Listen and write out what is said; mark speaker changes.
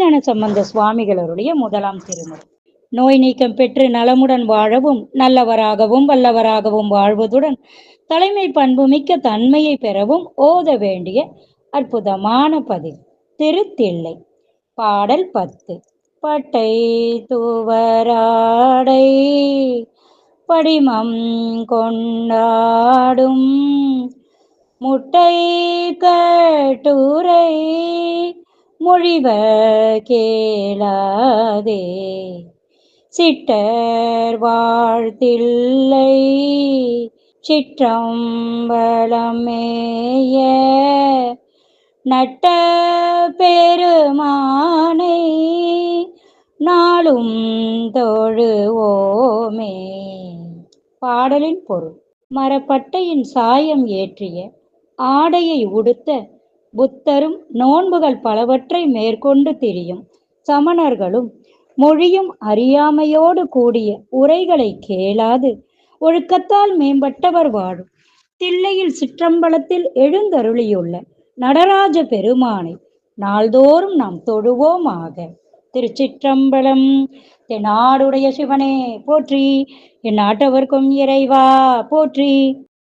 Speaker 1: திருஞான சம்பந்த சுவாமிகளருடைய முதலாம் திருமுறை. நோய் நீக்கம் பெற்று நலமுடன் வாழவும் நல்லவராகவும் வல்லவராகவும் வாழ்வதுடன் தலைமை பண்புமிக்க தன்மையை பெறவும் ஓத வேண்டிய அற்புதமான பதில். திருத்தில்லை. பாடல் பத்து. பட்டை தூவராடை படிமம் கொண்டாடும். முட்டை கட்டுரை மொழிவ கேளாதே. சிட்டர் வாழ்த்தில்லை. சிற்றம்பலமேய நட்ட பெருமானை நாளும் தொழுவோமே. பாடலின் பொருள். மரப்பட்டையின் சாயம் ஏற்றிய ஆடையை உடுத்த புத்தரும் நோன்புகள் பலவற்றை மேற்கொண்டு திரியும். சமணர்களும் மொழியும் அறியாமையோடு கூடிய உரைகளை கேளாது ஒழுக்கத்தால் மேம்பட்டவர் வாழும். தில்லையில் சிற்றம்பலத்தில் எழுந்தருளியுள்ள நடராஜ பெருமானை நாள்தோறும் நாம் தொழுவோமாக. திருச்சிற்றம்பலம் தென்னாடுடைய சிவனே போற்றி. என் நாட்டவர்க்கும் இறைவா போற்றி.